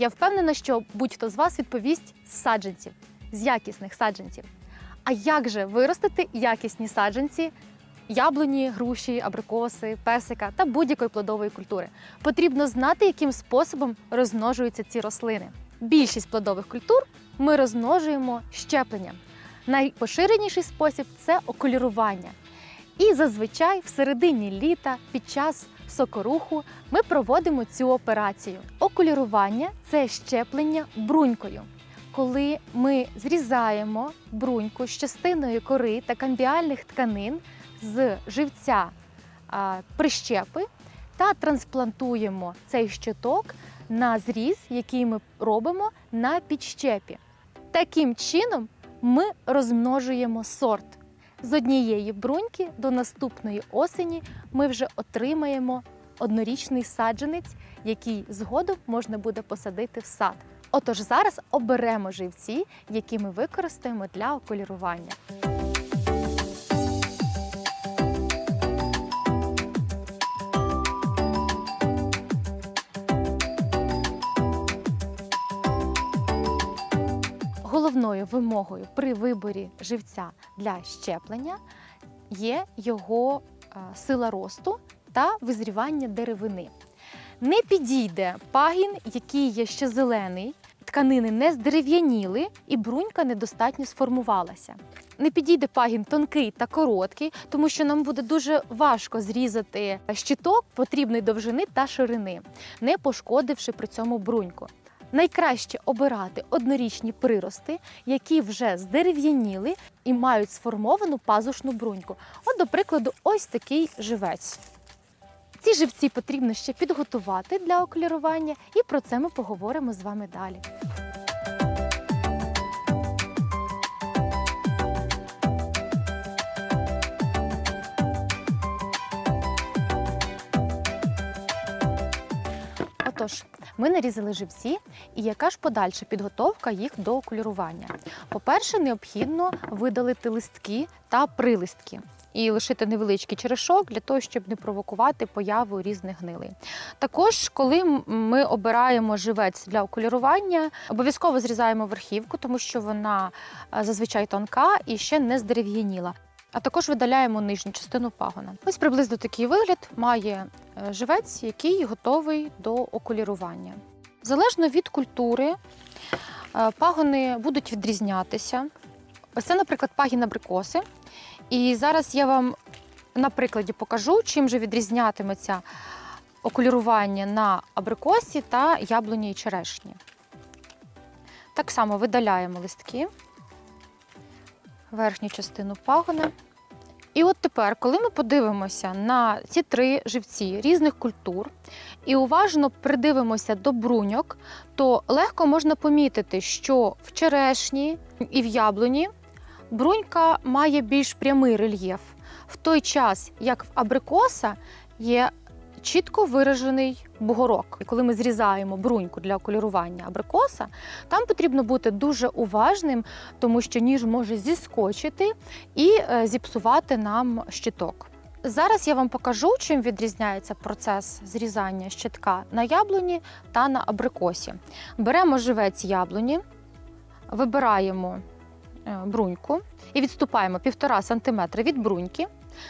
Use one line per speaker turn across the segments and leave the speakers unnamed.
Я впевнена, що будь-хто з вас відповість з саджанців, з якісних саджанців. А як же виростити якісні саджанці яблуні, груші, абрикоси, персика та будь-якої плодової культури? Потрібно знати, яким способом розмножуються ці рослини. Більшість плодових культур ми розмножуємо щепленням. Найпоширеніший спосіб це окулірування. І зазвичай в середині літа під час сокоруху ми проводимо цю операцію. Окулірування це щеплення брунькою. Коли ми зрізаємо бруньку з частиною кори та камбіальних тканин з живця прищепи та трансплантуємо цей щиток на зріз, який ми робимо на підщепі. Таким чином ми розмножуємо сорт. З однієї бруньки до наступної осені ми вже отримаємо однорічний саджанець, який згодом можна буде посадити в сад. Отож зараз оберемо живці, які ми використаємо для окулірування. Головною вимогою при виборі живця для щеплення є його е, сила росту та визрівання деревини. Не підійде пагін, який є ще зелений, тканини не здерев'яніли і брунька недостатньо сформувалася. Не підійде пагін тонкий та короткий, тому що нам буде дуже важко зрізати щиток потрібної довжини та ширини, не пошкодивши при цьому бруньку. Найкраще обирати однорічні прирости, які вже здерев'яніли і мають сформовану пазушну бруньку. От, до прикладу, ось такий живець. Ці живці потрібно ще підготувати для окулірування, і про це ми поговоримо з вами далі. Отож, ми нарізали живці, і яка ж подальша підготовка їх до окулірування? По-перше, необхідно видалити листки та прилистки. І лишити невеличкий черешок для того, щоб не провокувати появу різних гнилей. Також, коли ми обираємо живець для окулірування, обов'язково зрізаємо верхівку, тому що вона е, зазвичай тонка і ще не здерев'яніла. А також видаляємо нижню частину пагона. Ось приблизно такий вигляд має е, живець, який готовий до окулірування. Залежно від культури, е, пагони будуть відрізнятися. Ось це, наприклад, пагін абрикоси. І зараз я вам на прикладі покажу, чим же відрізнятиметься окулірування на абрикосі та яблуні і черешні. Так само видаляємо листки, верхню частину пагона. І от тепер, коли ми подивимося на ці три живці різних культур і уважно придивимося до бруньок, то легко можна помітити, що в черешні і в яблуні брунька має більш прямий рельєф, в той час як в абрикоса є чітко виражений бугорок. І коли ми зрізаємо бруньку для окулірування абрикоса, там потрібно бути дуже уважним, тому що ніж може зіскочити і е, зіпсувати нам щиток. Зараз я вам покажу, чим відрізняється процес зрізання щитка на яблуні та на абрикосі. Беремо живець яблуні, вибираємо е, бруньку і відступаємо 1,5 см від бруньки,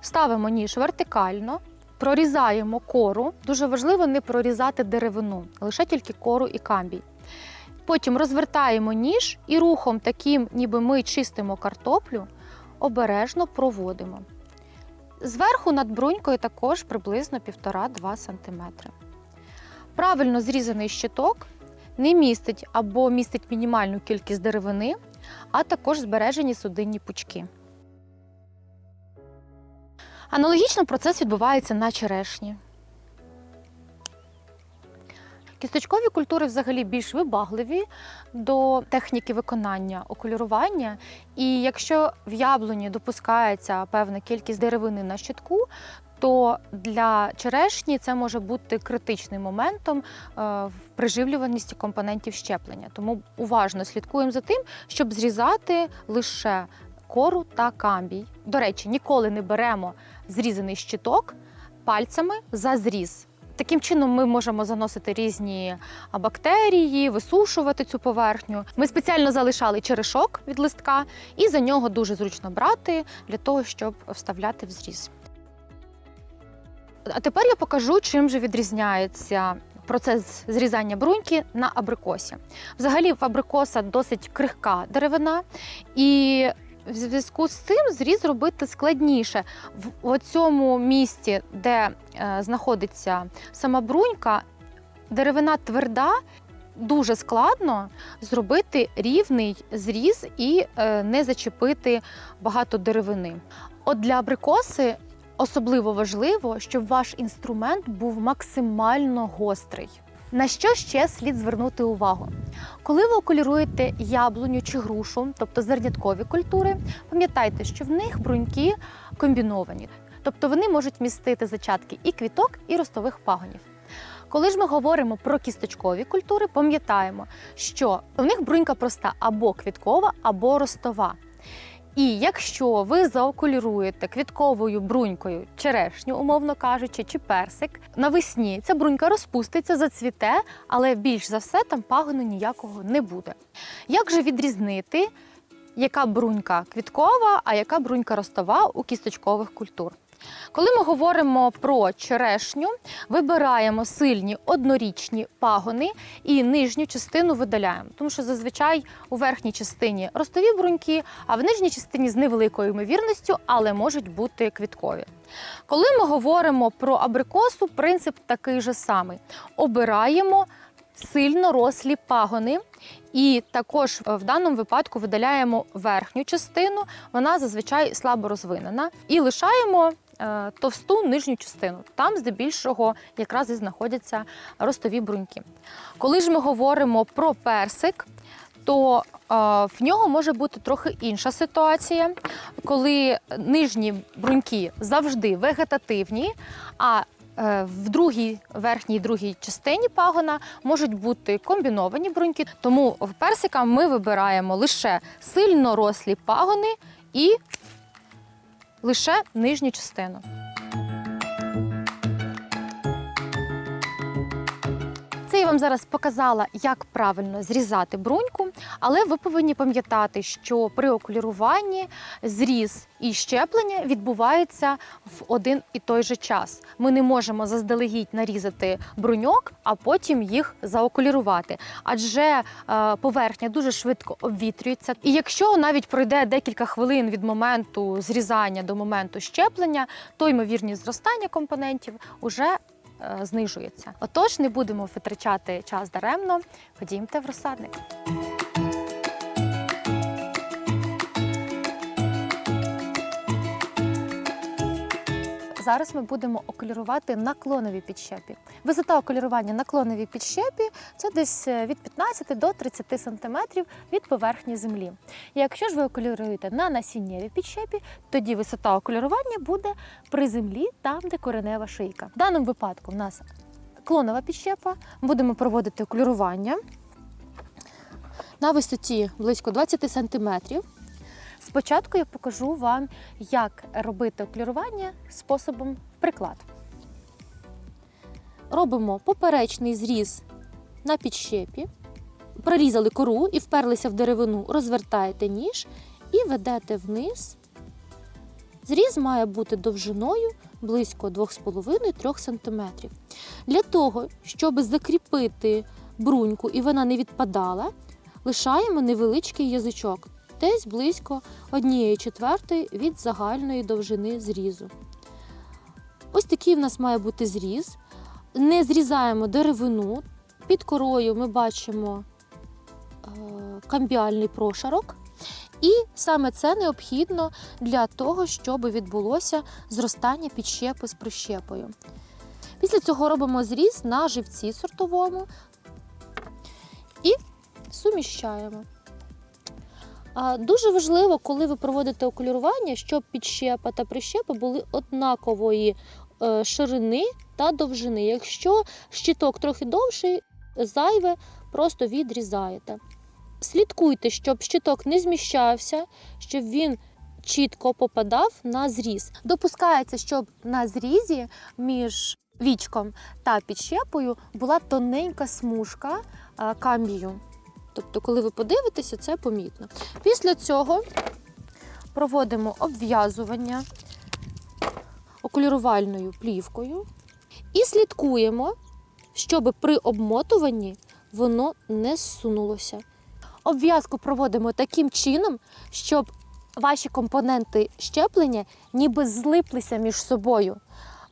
ставимо ніж вертикально, прорізаємо кору. Дуже важливо не прорізати деревину, лише тільки кору і камбій. Потім розвертаємо ніж і рухом таким, ніби ми чистимо картоплю, обережно проводимо. Зверху над брунькою також приблизно 1,5-2 см. Правильно зрізаний щиток не містить або містить мінімальну кількість деревини, а також збережені судинні пучки. Аналогічно процес відбувається на черешні. Кісточкові культури взагалі більш вибагливі до техніки виконання окулірування. І якщо в яблуні допускається певна кількість деревини на щитку, то для черешні це може бути критичним моментом е, в приживлюваності компонентів щеплення. Тому уважно слідкуємо за тим, щоб зрізати лише кору та камбій. До речі, ніколи не беремо зрізаний щиток пальцями за зріз. Таким чином ми можемо заносити різні бактерії, висушувати цю поверхню. Ми спеціально залишали черешок від листка, і за нього дуже зручно брати для того, щоб вставляти в зріз. А тепер я покажу, чим же відрізняється процес зрізання бруньки на абрикосі. Взагалі, в абрикоса досить крихка деревина, і в зв'язку з цим зріз робити складніше. В цьому місці, де е, знаходиться сама брунька, деревина тверда. Дуже складно зробити рівний зріз і е, не зачепити багато деревини. От для абрикоси особливо важливо, щоб ваш інструмент був максимально гострий. На що ще слід звернути увагу? Коли ви окуліруєте яблуню чи грушу, тобто зерняткові культури, пам'ятайте, що в них бруньки комбіновані, тобто вони можуть містити зачатки і квіток, і ростових пагонів. Коли ж ми говоримо про кісточкові культури, пам'ятаємо, що в них брунька проста або квіткова, або ростова. І якщо ви заокуліруєте квітковою брунькою черешню, умовно кажучи, чи персик, навесні ця брунька розпуститься, зацвіте, але більш за все там пагону ніякого не буде. Як же відрізнити, яка брунька квіткова, а яка брунька ростова у кісточкових культур? Коли ми говоримо про черешню, вибираємо сильні однорічні пагони і нижню частину видаляємо, тому що зазвичай у верхній частині ростові бруньки, а в нижній частині з невеликою ймовірністю, але можуть бути квіткові. Коли ми говоримо про абрикосу, принцип такий же самий: обираємо сильно рослі пагони. І також в даному випадку видаляємо верхню частину, вона зазвичай слабо розвинена, і лишаємо товсту нижню частину. Там, здебільшого, якраз і знаходяться ростові бруньки. Коли ж ми говоримо про персик, то е, в нього може бути трохи інша ситуація, коли нижні бруньки завжди вегетативні, а Е, В другій верхній другій частині пагона можуть бути комбіновані бруньки, тому в персика ми вибираємо лише сильно рослі пагони і лише нижню частину. Я вам зараз показала, як правильно зрізати бруньку, але ви повинні пам'ятати, що при окуліруванні зріз і щеплення відбувається в один і той же час. Ми не можемо заздалегідь нарізати бруньок, а потім їх заокулірувати, адже е, поверхня дуже швидко обвітрюється. І якщо навіть пройде декілька хвилин від моменту зрізання до моменту щеплення, то ймовірність зростання компонентів уже знижується. Отож, не будемо витрачати час даремно. Ходімте в розсадник. Зараз ми будемо окулірувати наклонові підщепі. Висота окулірування наклоновій підщепі це десь е, від 15 до 30 см від поверхні землі. Якщо ж ви окуліруєте на насіннєвій підщепі, тоді висота окулірування буде при землі, там, де коренева шийка. В даному випадку в нас клонова підщепа. Будемо проводити окулірування на висоті близько 20 см. Спочатку я покажу вам, як робити оклірування способом приклад. Робимо поперечний зріз на підщепі, прорізали кору і вперлися в деревину, розвертаєте ніж і ведете вниз. Зріз має бути довжиною близько 2,5-3 см. Для того, щоб закріпити бруньку і вона не відпадала, лишаємо невеличкий язичок.
Десь близько 1 четвертої від загальної довжини зрізу. Ось такий в нас має бути зріз. Не зрізаємо деревину. Під корою ми бачимо е, камбіальний прошарок. І саме це необхідно для того, щоб відбулося зростання підщепи з прищепою. Після цього робимо зріз на живці сортовому і суміщаємо. Дуже важливо, коли ви проводите окулірування, щоб підщепа та прищепа були однакової е, ширини та довжини. Якщо щиток трохи довший, зайве просто відрізаєте. Слідкуйте, щоб щиток не зміщався, щоб він чітко попадав на зріз.
Допускається, щоб на зрізі між вічком та підщепою була тоненька смужка е, камбію.
Тобто, коли ви подивитеся, це помітно. Після цього проводимо обв'язування окулірувальною плівкою і слідкуємо, щоб при обмотуванні воно не зсунулося.
Обв'язку проводимо таким чином, щоб ваші компоненти щеплення ніби злиплися між собою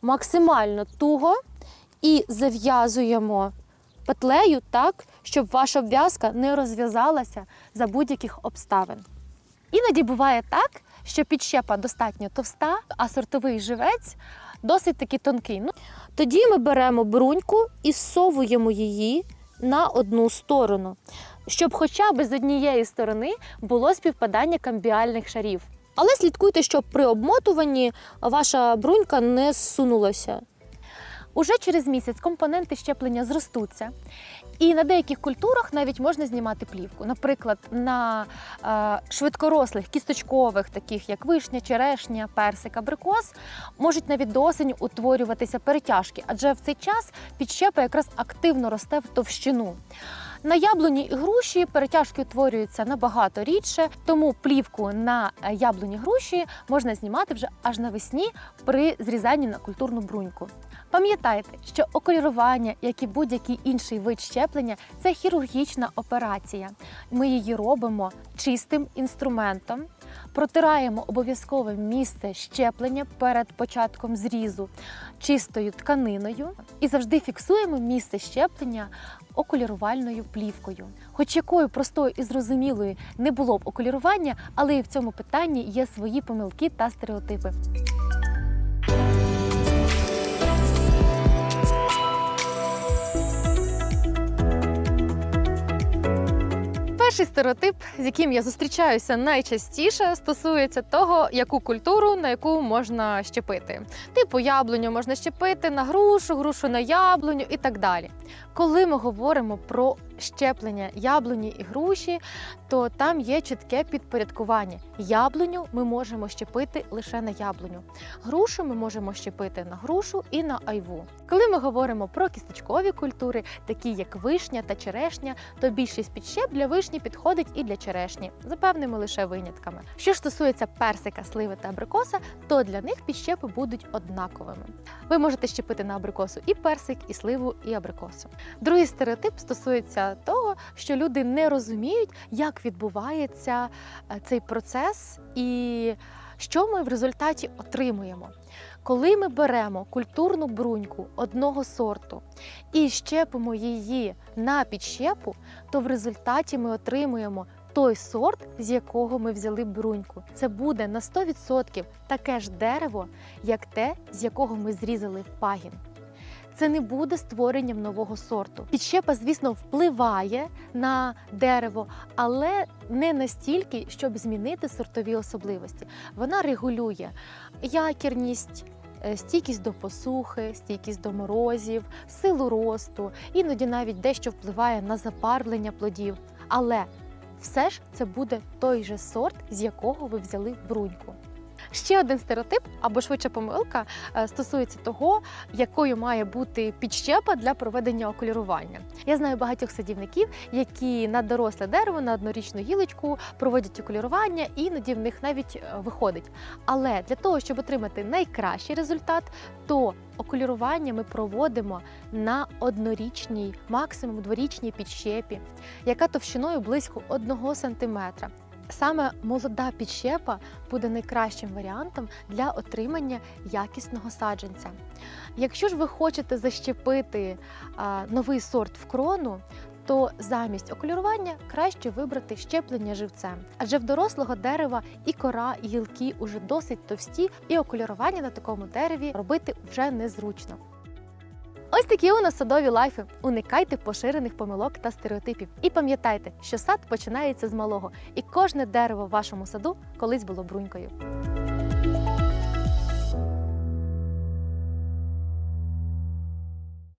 максимально туго і зав'язуємо петлею так, щоб ваша обв'язка не розв'язалася за будь-яких обставин. Іноді буває так, що підщепа достатньо товста, а сортовий живець досить таки тонкий. Ну,
Тоді ми беремо бруньку і зсовуємо її на одну сторону.
щоб хоча б з однієї сторони було співпадання камбіальних шарів.
Але слідкуйте, щоб при обмотуванні ваша брунька не зсунулася.
Уже через місяць компоненти щеплення зростуться. І на деяких культурах навіть можна знімати плівку. Наприклад, на е, швидкорослих кісточкових, таких як вишня, черешня, персик, абрикос, можуть навіть до осені утворюватися перетяжки, адже в цей час підщепа якраз активно росте в товщину. На яблуні і груші перетяжки утворюються набагато рідше, тому плівку на е, яблуні груші можна знімати вже аж навесні при зрізанні на культурну бруньку. Пам'ятайте, що окулірування, як і будь-який інший вид щеплення, це хірургічна операція. Ми її робимо чистим інструментом, протираємо обов'язкове місце щеплення перед початком зрізу чистою тканиною і завжди фіксуємо місце щеплення окулірувальною плівкою. Хоч якою простою і зрозумілою не було б окулірування, але і в цьому питанні є свої помилки та стереотипи. Перший стереотип, з яким я зустрічаюся найчастіше, стосується того, яку культуру на яку можна щепити. Типу яблуню можна щепити на грушу, грушу на яблуню і так далі. Коли ми говоримо про щеплення яблуні і груші, то там є чітке підпорядкування. Яблуню ми можемо щепити лише на яблуню. Грушу ми можемо щепити на грушу і на айву. Коли ми говоримо про кісточкові культури, такі як вишня та черешня, то більшість підщеп для вишні підходить і для черешні, за певними лише винятками. Що ж стосується персика, сливи та абрикоса, то для них підщепи будуть однаковими. Ви можете щепити на абрикосу і персик, і сливу, і абрикосу. Другий стереотип стосується того, що люди не розуміють, як відбувається е, цей процес і що ми в результаті отримуємо. Коли ми беремо культурну бруньку одного сорту і щепимо її на підщепу, то в результаті ми отримуємо той сорт, з якого ми взяли бруньку. Це буде на 100% таке ж дерево, як те, з якого ми зрізали пагін. Це не буде створенням нового сорту. Підщепа, звісно, впливає на дерево, але не настільки, щоб змінити сортові особливості. Вона регулює якірність. е, Стійкість до посухи, стійкість до морозів, силу росту, іноді навіть дещо впливає на запарблення плодів. Але все ж це буде той же сорт, з якого ви взяли бруньку. Ще один стереотип або швидше помилка е, стосується того, якою має бути підщепа для проведення окулірування. Я знаю багатьох садівників, які на доросле дерево, на однорічну гілочку проводять окулірування, іноді в них навіть е, виходить. Але для того, щоб отримати найкращий результат, то окулірування ми проводимо на однорічній, максимум дворічній підщепі, яка товщиною близько 1 см. Саме молода підщепа буде найкращим варіантом для отримання якісного саджанця. Якщо ж ви хочете защепити а, новий сорт в крону, то замість окулірування краще вибрати щеплення живцем. Адже в дорослого дерева і кора, і гілки уже досить товсті, і окулірування на такому дереві робити вже незручно. Ось такі у нас садові лайфи. Уникайте поширених помилок та стереотипів. І пам'ятайте, що сад починається з малого, і кожне дерево в вашому саду колись було брунькою.